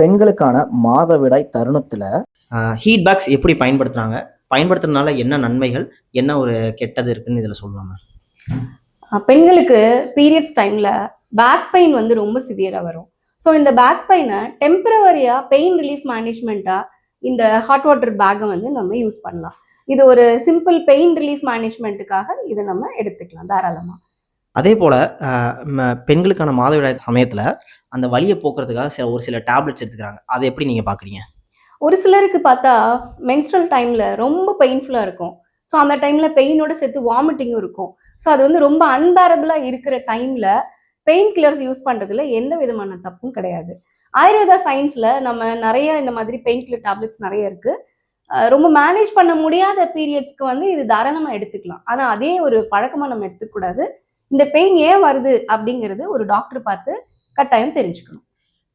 பெண்களுக்கான மாதவிடாய் தருணத்துல ஹீட் பேக்ஸ் எப்படி பயன்படுத்துறாங்க? பயன்படுத்துறதுனால என்ன நன்மைகள்? என்ன ஒரு கெட்டது இருக்குன்னு இதில் சொல்லலாமா பெண்களுக்கு பீரியட்ஸ் டைமில் பேக் பெயின் வந்து ரொம்ப சிவியராக வரும். ஸோ இந்த பேக் பெயினை டெம்பரவரியாக பெயின் ரிலீஃப் மேனேஜ்மெண்ட்டாக இந்த ஹாட் வாட்டர் பேக்கை வந்து நம்ம யூஸ் பண்ணலாம். இது ஒரு சிம்பிள் பெயின் ரிலீஃப் மேனேஜ்மெண்ட்டுக்காக இதை நம்ம எடுத்துக்கலாம் தாராளமாக அதே போல் பெண்களுக்கான மாதவிடாய் சமயத்தில் அந்த வழியை போக்குறதுக்காக சில ஒரு சில டேப்லெட்ஸ் எடுத்துக்கிறாங்க. அதை எப்படி நீங்கள் பார்க்குறீங்க ஒரு சிலருக்கு பார்த்தா மென்ஸ்ட்ரல் டைமில் ரொம்ப பெயின்ஃபுல்லாக இருக்கும். ஸோ அந்த டைமில் பெயினோட சேர்த்து வாமிட்டிங்கும் இருக்கும். ஸோ அது வந்து ரொம்ப அன்பேரபிளாக இருக்கிற டைமில் பெயின் கில்லர்ஸ் யூஸ் பண்ணுறதுல எந்த விதமான தப்பும் கிடையாது. ஆயுர்வேதா சயின்ஸில் நம்ம நிறைய இந்த மாதிரி பெயின் கில்லர் டேப்லெட்ஸ் நிறைய இருக்குது ரொம்ப மேனேஜ் பண்ண முடியாத பீரியட்ஸ்க்கு வந்து இது தாராளமாக எடுத்துக்கலாம். ஆனால் அதே ஒரு பழக்கமாக நம்ம எடுத்துக்கூடாது இந்த பெயின் ஏன் வருது அப்படிங்கிறது ஒரு டாக்டர் பார்த்து கட்டாயம் தெரிஞ்சுக்கணும்.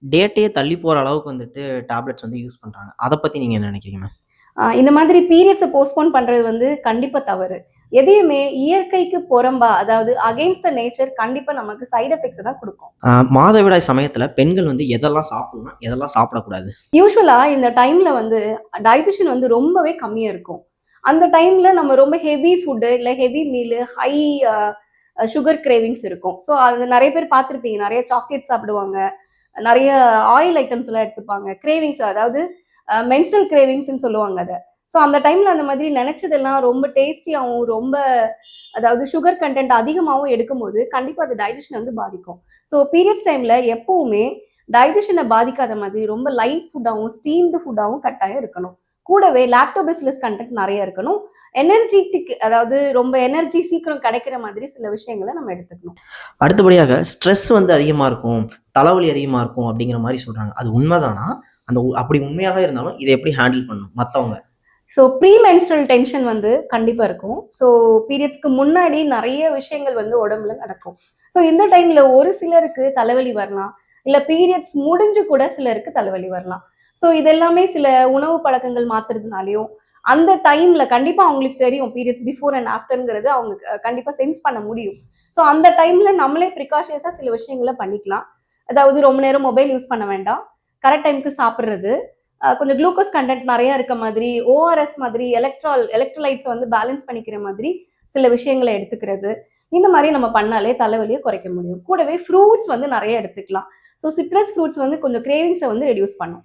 டேட்டே தள்ளி போகிற அளவுக்கு வந்துட்டு டேப்லெட்ஸ் வந்து யூஸ் பண்ணுறாங்க அதை பற்றி நீங்கள் என்ன நினைக்கிறீங்க? ஆஹ் இந்த மாதிரி பீரியட்ஸை போஸ்ட்போன் பண்றது வந்து கண்டிப்பா தவறு. எதையுமே இயற்கைக்கு புறம்பா அதாவது அகைன்ஸ்ட் த நேச்சர் கண்டிப்பா நமக்கு சைடு எஃபெக்ட்ஸ் தான் கொடுக்கும். மாதவிடாய் சமயத்தில் பெண்கள் வந்து எதெல்லாம் சாப்பிடலாம் எதெல்லாம் சாப்பிடக்கூடாது? யூஸ்வலா இந்த டைம்ல வந்து டைஜஷன் வந்து ரொம்பவே கம்மியா இருக்கும். அந்த டைம்ல நம்ம ரொம்ப ஹெவி ஃபுட்டு இல்லை heavy meal high sugar cravings இருக்கும். ஸோ அது நிறைய பேர் பார்த்துருப்பீங்க. நிறைய சாக்லேட் சாப்பிடுவாங்க. நிறைய ஆயில் ஐட்டம்ஸ் எல்லாம் எடுத்துப்பாங்க. கிரேவிங்ஸ் அதாவது மென்ஸ்ட்ரல் கிரேவிங்ஸ்ன்னு சொல்லுவாங்க அதை. ஸோ அந்த டைமில் அந்த மாதிரி நினச்சதெல்லாம் ரொம்ப டேஸ்டியாகவும் ரொம்ப அதாவது சுகர் கண்டென்ட் அதிகமாகவும் எடுக்கும்போது கண்டிப்பாக அது டைஜஷன் வந்து பாதிக்கும். ஸோ பீரியட்ஸ் டைமில் எப்போவுமே டைஜஷனை பாதிக்காத மாதிரி ரொம்ப லைட் ஃபுட்டாகவும் ஸ்டீம்டு ஃபுட்டாகவும் கட்டாயம் இருக்கணும். கூடவே லாக்டோபெசிலஸ் கண்டென்ட் நிறைய இருக்கணும். எனர்ஜிட்டிக் அதாவது ரொம்ப எனர்ஜி சீக்கிரம் கிடைக்கிற மாதிரி சில விஷயங்களை நம்ம எடுத்துக்கணும். அடுத்தபடியாக ஸ்ட்ரெஸ் வந்து அதிகமாக இருக்கும் தலைவலி அதிகமாக இருக்கும் அப்படிங்கிற மாதிரி சொல்கிறாங்க அது உண்மைதானா? அந்த அப்படி உண்மையாக இருந்தாலும் இதை எப்படி ஹேண்டில் பண்ணணும்? மற்றவங்க ஸோ ப்ரீ மென்ஸ்ட்ரல் டென்ஷன் வந்து கண்டிப்பாக இருக்கும். ஸோ பீரியட்ஸ்க்கு முன்னாடி நிறைய விஷயங்கள் வந்து உடம்புல நடக்கும். ஸோ இந்த டைமில் ஒரு சிலருக்கு தலைவலி வரலாம். இல்லை பீரியட்ஸ் முடிஞ்சு கூட சிலருக்கு தலைவலி வரலாம். ஸோ இதெல்லாமே சில உணவு பழக்கங்கள் மாத்துறதுனாலையும் அந்த டைம்ல கண்டிப்பாக அவங்களுக்கு தெரியும் பீரியட்ஸ் பிஃபோர் அண்ட் ஆஃப்டர்ங்கிறது அவங்க கண்டிப்பாக சென்ஸ் பண்ண முடியும். ஸோ அந்த டைம்ல நம்மளே ப்ரிகாஷியஸாக சில விஷயங்களை பண்ணிக்கலாம். அதாவது ரொம்ப நேரம் மொபைல் யூஸ் பண்ண வேண்டாம். கரெக்ட் டைமுக்கு சாப்பிட்றது. கொஞ்சம் குளுக்கோஸ் கண்டென்ட் நிறைய இருக்க மாதிரி ஓஆர்எஸ் மாதிரி எலக்ட்ரால் எலக்ட்ரோலைட்ஸ் வந்து பேலன்ஸ் பண்ணிக்கிற மாதிரி சில விஷயங்களை எடுத்துக்கிறது. இந்த மாதிரி நம்ம பண்ணாலே தலைவலியை குறைக்க முடியும். கூடவே ஃப்ரூட்ஸ் வந்து நிறைய எடுத்துக்கலாம். ஸோ சிட்ரஸ் ஃப்ரூட்ஸ் வந்து கொஞ்சம் கிரேவிங்ஸை வந்து ரெடியூஸ் பண்ணும்.